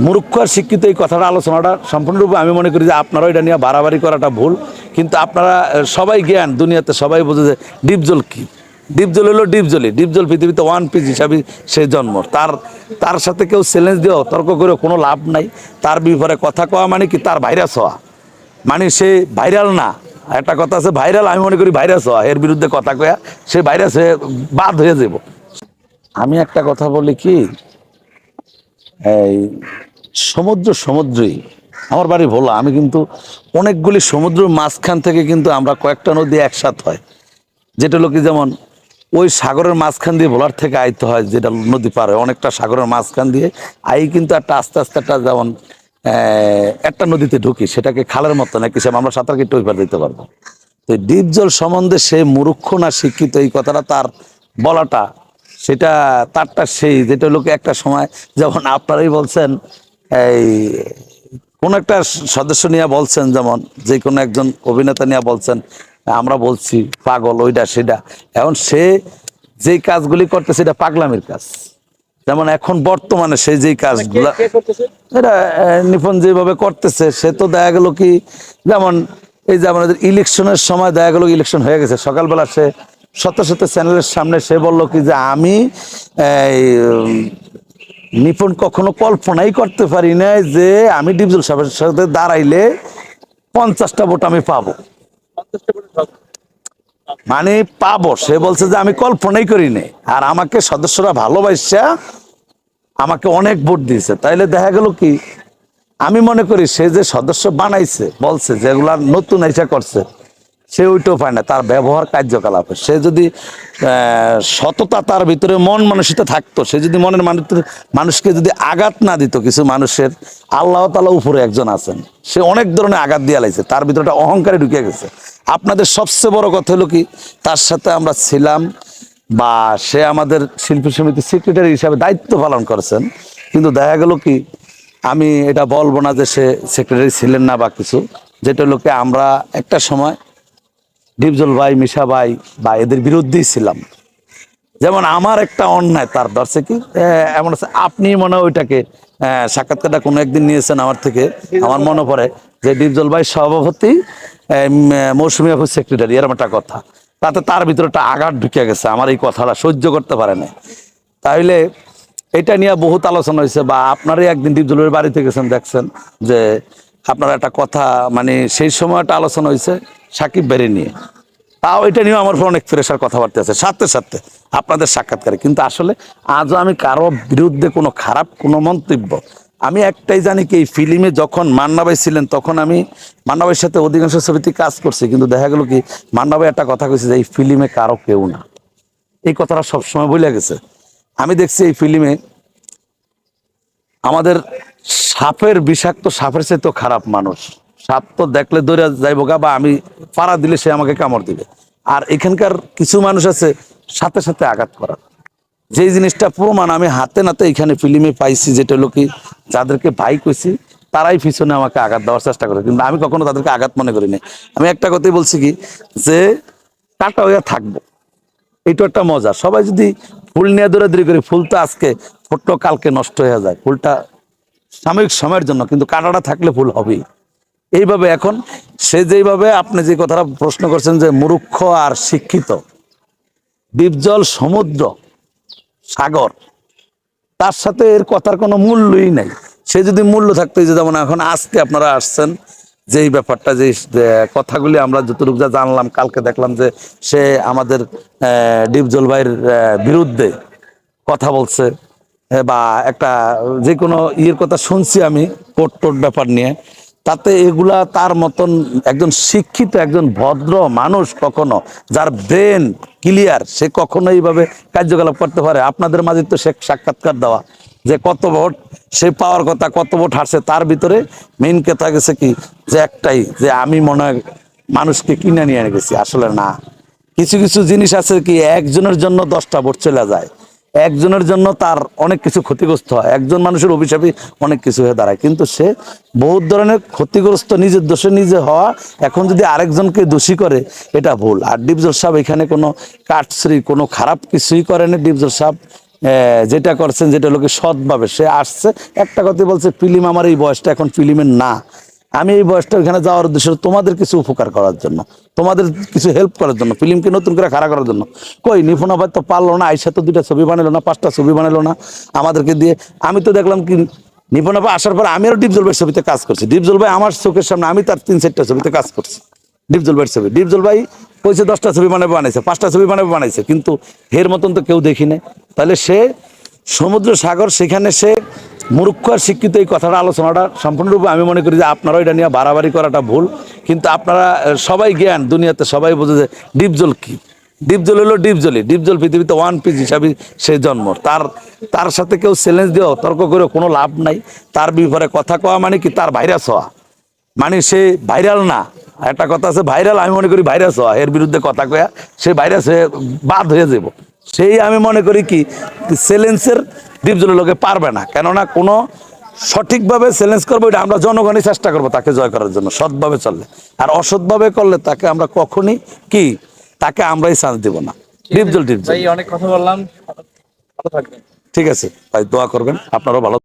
মূর্খ আর শিক্ষিত এই কথাটা, আলোচনাটা সম্পূর্ণরূপে আমি মনে করি যে আপনারা এটা নিয়ে বাড়াবাড়ি করাটা ভুল। কিন্তু আপনারা সবাই জ্ঞান, দুনিয়াতে সবাই বোঝে যে ডিপজল কি? ডিপজল হলো ডিপজলই ডিপজল পৃথিবীতে ওয়ান পিস হিসাবে সে জন্ম। তার তার সাথে কেউ চ্যালেঞ্জ দিও তর্ক করে কোনো লাভ নাই। তার বিপরে কথা কওয়া মানে কি? তার ভাইরাস হওয়া। মানে সে ভাইরাল না। একটা কথা আছে ভাইরাল আমি মনে করি ভাইরাস হওয়া। এর বিরুদ্ধে কথা কয়া সে ভাইরাস হয়ে বাদ হয়ে যাব। আমি একটা কথা বলি কি? এই সমুদ্র সমুদ্রই। আমার বাড়ি ভোলা, আমি কিন্তু অনেকগুলি সমুদ্রের মাঝখান থেকে কিন্তু আমরা কয়েকটা নদী একসাথে হয়। যেটা লোকে যেমন, ওই সাগরের মাঝখান দিয়ে ভোলার থেকে আইতে হয়, যেটা নদী পার হয়। অনেকটা সাগরের মাঝখান দিয়ে আই কিন্তু একটা আস্তে আস্তে একটা যেমন একটা নদীতে ঢুকি, সেটাকে খালের মতো, নাকি সে আমরা সাঁতার কেটে দিতে পারব। তো ডিপ জল সম্বন্ধে সে মূর্খ না শিক্ষিত এই কথাটা তার বলাটা সেটা তারটা সেই যেটা লোকে একটা সময় যেমন আপনারাই বলছেন এই কোন একটা সদস্য নিয়ে বলছেন যেমন যে কোনো একজন অভিনেতা নিয়ে বলছেন আমরা বলছি পাগল ওইটা সেটা এখন সে যেই কাজগুলি করতে সেটা পাগলামের কাজ। যেমন এখন বর্তমানে সে যেই কাজগুলা এটা নিপুণ যেভাবে করতেছে সে তো দেখা গেল কি যেমন এই যে আমাদের ইলেকশনের সময় দেখা গেল ইলেকশন হয়ে গেছে। সকালবেলা সে শত শত চ্যানেলের সামনে সে বলল কি যে আমি নিপুণ কখনো কল্পনাই করতে পারি না যে আমি ডিপজল সাহেবের সাথে দাঁড়াইলে পঞ্চাশটা ভোট আমি পাবো। মানে পাবো, সে বলছে যে আমি কল্পনাই করি নাই। আর আমাকে সদস্যরা ভালোবাসা আমাকে অনেক ভোট দিয়েছে। তাইলে দেখা গেল কি, আমি মনে করি সে যে সদস্য বানাইছে, বলছে যেগুলা নতুন এসে করছে সে ওইটাও পায় না, তার ব্যবহার কার্যকলাপ। সে যদি সততা তার ভিতরে মন মানসিকতা থাকতো, সে যদি মনের মানুষ মানুষকে যদি আঘাত না দিত, কিছু মানুষের, আল্লাহ তালা উপরে একজন আছেন। সে অনেক ধরনের আঘাত দিয়ে লাইছে, তার ভিতরে অহংকারে ঢুকে গেছে। আপনাদের সবচেয়ে বড় কথা হলো কি, তার সাথে আমরা ছিলাম বা সে আমাদের শিল্পী সমিতির সেক্রেটারি হিসাবে দায়িত্ব পালন করেছেন। কিন্তু দেখা গেল কি, আমি এটা বলব না যে সে সেক্রেটারি ছিলেন না বা কিছু, যেটা লোকে আমরা একটা সময় ডিপজল ভাই, মিশা ভাই বা এদের বিরুদ্ধেই ছিলাম। যেমন আমার একটা অন্যায়, তার ধরছে কি? এমন আছে, আপনি মনে হয় ওইটাকে সাক্ষাৎকারটা কোনো একদিন নিয়েছেন আমার থেকে, আমার মনে পড়ে যে ডিপজল ভাই সভাপতি মৌসুমী অফিস সেক্রেটারি এরকম একটা কথা। তাতে তার ভিতরে একটা আঘাত ঢুকে গেছে, আমার এই কথাটা সহ্য করতে পারে না তাইলে এটা নিয়ে বহুত আলোচনা হয়েছে, বা আপনারই একদিন ডিপজলের বাড়িতে গেছেন, দেখছেন যে আপনার একটা কথা মানে সেই সময় একটা আলোচনা হয়েছে সাকিব বেড়ে নিয়ে। তাও এটা নিয়েও আমার অনেক প্রেশার কথাবার্তা আছে। সাথে সাথে আপনাদের সাক্ষাৎকারে। কিন্তু আসলে আজও আমি কারও বিরুদ্ধে কোনো খারাপ কোনো মন্তব্য, আমি একটাই জানি কি, এই ফিল্মে যখন মান্নাবাই ছিলেন, তখন আমি মান্নাবাইয়ের সাথে অধিকাংশ ছবিতে কাজ করছি। কিন্তু দেখা গেল কি মান্নাবাই একটা কথা কইছে যে, এই ফিল্মে কারও কেউ না। এই কথাটা সবসময় বলে গেছে। আমি দেখছি এই ফিল্মে আমাদের সাপের বিষাক্ত, সাপের চেয়ে তো খারাপ মানুষ। সাপ তো দেখলে দৌড়ে যাইব গা, বা আমি পাড়া দিলে সে আমাকে কামড় দিবে। আর এখানকার কিছু মানুষ আছে, সাথে সাথে আঘাত করার যেই জিনিসটা প্রমাণ আমি হাতে নাতে এখানে ফিল্মে পাইছি, যেটা কি, যাদেরকে ভাই কইছি, তারাই পিছনে আমাকে আঘাত দেওয়ার চেষ্টা করে। কিন্তু আমি কখনো তাদেরকে আঘাত মনে করি করিনি আমি একটা কথাই বলছি কি, যে কাটা হইয়া থাকব। এইটা একটা মজা। সবাই যদি ফুল নিয়ে দৌড়াদৌড়ি করে, ফুল তো আজকে ফুটলো কালকে নষ্ট হয়ে যায়। ফুলটা সাময়িক সময়ের জন্য, কিন্তু কাঁটাটা থাকলে ভুল হবেই। এইভাবে এখন সে যেইভাবে আপনি যে কথাটা প্রশ্ন করছেন যে মূর্খ আর শিক্ষিত, দ্বীপজল সমুদ্র, সাগর, তার সাথে এর কথার কোনো মূল্যই নাই। সে যদি মূল্য থাকতো যে যেমন এখন আজকে আপনারা আসছেন যে এই ব্যাপারটা যে কথাগুলি আমরা যতটুকু যা জানলাম, কালকে দেখলাম যে সে আমাদের ডিপজল ভাইয়ের বিরুদ্ধে কথা বলছে। বা একটা যে কোনো ইয়ের কথা শুনছি আমি কোর্ট টোট ব্যাপার নিয়ে। তাতে এগুলা তার মতন একজন শিক্ষিত, একজন ভদ্র মানুষ কখনো, যার ব্রেন ক্লিয়ার, সে কখনো এইভাবে কার্যকলাপ করতে পারে। আপনাদের মাঝে তো সে সাক্ষাৎকার দেওয়া, যে কত ভোট সে পাওয়ার কথা, কত ভোট হারছে, তার ভিতরে মেইন কথা গেছে কি, যে একটাই, যে আমি মনে হয় মানুষকে কিনে নিয়ে গেছি, আসলে না। কিছু কিছু জিনিস আছে কি, একজনের জন্য দশটা ভোট চলে যায়। একজনের জন্য তার অনেক কিছু ক্ষতিগ্রস্ত হয়, একজন মানুষের অভিশাপে অনেক কিছু হয়ে দাঁড়ায়। কিন্তু সে বহুত ধরনের ক্ষতিগ্রস্ত নিজের দোষে নিজে হওয়া, এখন যদি আরেকজনকে দোষী করে, এটা ভুল। আর ডিপজল সাহেব এখানে কোনো কাটশ্রী কোনো খারাপ কিছুই করেনি। ডিপজল সাহেব যেটা করছেন, যেটা লোকে সৎভাবে সে আসছে। একটা কথা বলছে, ফিল্ম আমার এই বয়সটা এখন ফিল্মের না। আমি এই বয়সটা ওখানে যাওয়ার উদ্দেশ্য তোমাদের কিছু উপকার করার জন্য, তোমাদের কিছু হেল্প করার জন্য, ফিল্মকে নতুন করে খাড়া করার জন্য। কই, নিপুণা ভাই তো পারল না আইসা তো দুইটা ছবি বানালো না, পাঁচটা ছবি বানালো না, আমাদেরকে দিয়ে। আমি তো দেখলাম কি, নিপুণা ভাই আসার পর আমি আরও ডিপজল ভাইয়ের ছবিতে কাজ করছি। ডিপজল ভাই আমার চোখের সামনে, আমি তার তিন চারটা ছবিতে কাজ করছি। ডিপজল ভাইয়ের ছবি। ডিপজল ভাই কইছে দশটা ছবি বানাবে, বানাইছে, পাঁচটা ছবি বানাবে, বানাইছে। কিন্তু এর মতন তো কেউ দেখি নাই। তাহলে সে সমুদ্র সাগর, সেখানে সে মূর্খ আর শিক্ষিত এই কথাটা, আলোচনাটা সম্পূর্ণরূপে আমি মনে করি যে আপনারাও এটা নিয়ে বাড়াবাড়ি করাটা ভুল। কিন্তু আপনারা সবাই জ্ঞান, দুনিয়াতে সবাই বোঝে যে ডিপজল কি? ডিপজল হলো ডিপজলই ডিপজল পৃথিবীতে ওয়ান পিস হিসাবে সে জন্ম। তার তার সাথে কেউ চ্যালেঞ্জ দেওয়া তর্ক করে কোনো লাভ নাই। তার বিপরে কথা কওয়া মানে কি? তার ভাইরাস হওয়া। মানে সে ভাইরাল না। একটা কথা আছে ভাইরাল আমি মনে করি ভাইরাস হওয়া। এর বিরুদ্ধে কথা কয়া, সে ভাইরাস হয়ে বাদ হয়ে যাব। সেই আমি মনে করি কি? চ্যালেঞ্জের দ্বীপজলের লোকে পারবে না। কেননা কোনো সঠিকভাবে চ্যালেঞ্জ করব এটা আমরা জনগণই চেষ্টা করব তাকে জয় করার জন্য সৎভাবে চললে। আর অসৎভাবে করলে তাকে আমরা কখনই কি? তাকে আমরাই চান্স দিব না। ডিপজল ডিপজল অনেক কথা বললাম। ঠিক আছে ভাই দোয়া করবেন। আপনারও ভালো